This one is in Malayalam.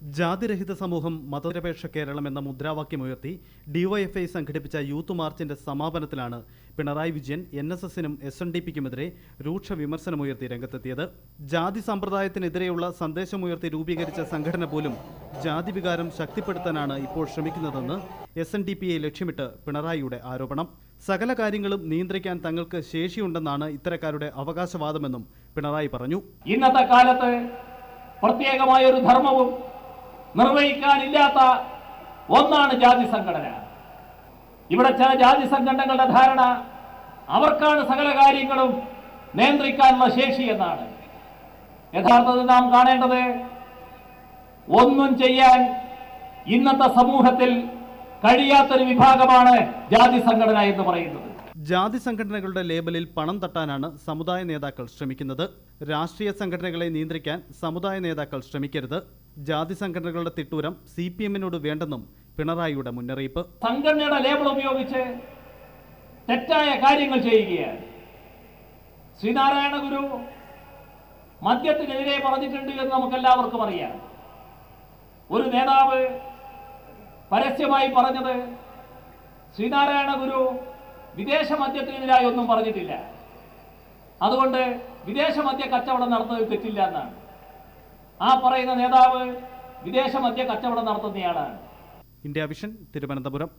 ജാതിരഹിത സമൂഹം മതനിരപേക്ഷ കേരളം എന്ന മുദ്രാവാക്യമുയർത്തി ഡിവൈഎഫ്ഐ സംഘടിപ്പിച്ച യൂത്ത് മാർച്ചിന്റെ സമാപനത്തിലാണ് പിണറായി വിജയൻ എൻ എസ് എസിനും എസ് എൻ ഡി പിക്കുമെതിരെ രൂക്ഷ വിമർശനമുയർത്തി രംഗത്തെത്തിയത്. ജാതി സമ്പ്രദായത്തിനെതിരെയുള്ള സന്ദേശമുയർത്തി രൂപീകരിച്ച സംഘടന പോലും ജാതി വികാരം ശക്തിപ്പെടുത്താനാണ് ഇപ്പോൾ ശ്രമിക്കുന്നതെന്ന് എസ് എൻ ഡി പിയെ ലക്ഷ്യമിട്ട് പിണറായിയുടെ ആരോപണം. സകല കാര്യങ്ങളും നിയന്ത്രിക്കാൻ തങ്ങൾക്ക് ശേഷിയുണ്ടെന്നാണ് ഇത്തരക്കാരുടെ അവകാശവാദമെന്നും പിണറായി പറഞ്ഞു. ഇന്നത്തെ കാലത്ത് പ്രത്യേകമായ ഒരു ധർമ്മവും നിർവഹിക്കാനില്ലാത്ത ഒന്നാണ് ജാതി സംഘടന. ഇവിടെ ചില ജാതി സംഘടനകളുടെ ധാരണ അവർക്കാണ് സകല കാര്യങ്ങളും നിയന്ത്രിക്കാനുള്ള ശേഷി എന്നാണ്. യഥാർത്ഥത്തിൽ നാം കാണേണ്ടത് ഒന്നും ചെയ്യാൻ ഇന്നത്തെ സമൂഹത്തിൽ കഴിയാത്തൊരു വിഭാഗമാണ് ജാതി സംഘടന എന്ന് പറയുന്നത്. ജാതി സംഘടനകളുടെ ലേബലിൽ പണം തട്ടാനാണ് സമുദായ നേതാക്കൾ ശ്രമിക്കുന്നത്. രാഷ്ട്രീയ സംഘടനകളെ നിയന്ത്രിക്കാൻ സമുദായ നേതാക്കൾ ശ്രമിക്കരുത്. ജാതി സംഘടനകളുടെ തിട്ടൂരം സി പി എമ്മിനോട് വേണ്ടെന്നും പിണറായിയുടെ മുന്നറിയിപ്പ്. സംഘടനയുടെ ലേബൽ ഉപയോഗിച്ച് തെറ്റായ കാര്യങ്ങൾ ചെയ്യുകയാണ്. ശ്രീനാരായണ ഗുരു മദ്യത്തിനെതിരെ പറഞ്ഞിട്ടുണ്ട് എന്ന് നമുക്കെല്ലാവർക്കും അറിയാം. ഒരു നേതാവ് പരസ്യമായി പറഞ്ഞത് ശ്രീനാരായണ ഗുരു വിദേശ മദ്യത്തിനെതിരായി ഒന്നും പറഞ്ഞിട്ടില്ല. അതുകൊണ്ട് വിദേശ മദ്യ കച്ചവടം നടത്തുന്നതിൽ തെറ്റില്ല എന്നാണ്. ആ പറയുന്ന നേതാവ് വിദേശ മദ്യ കച്ചവടം നടത്തുന്നയാളാണ്. India vision Thiruvananthapuram.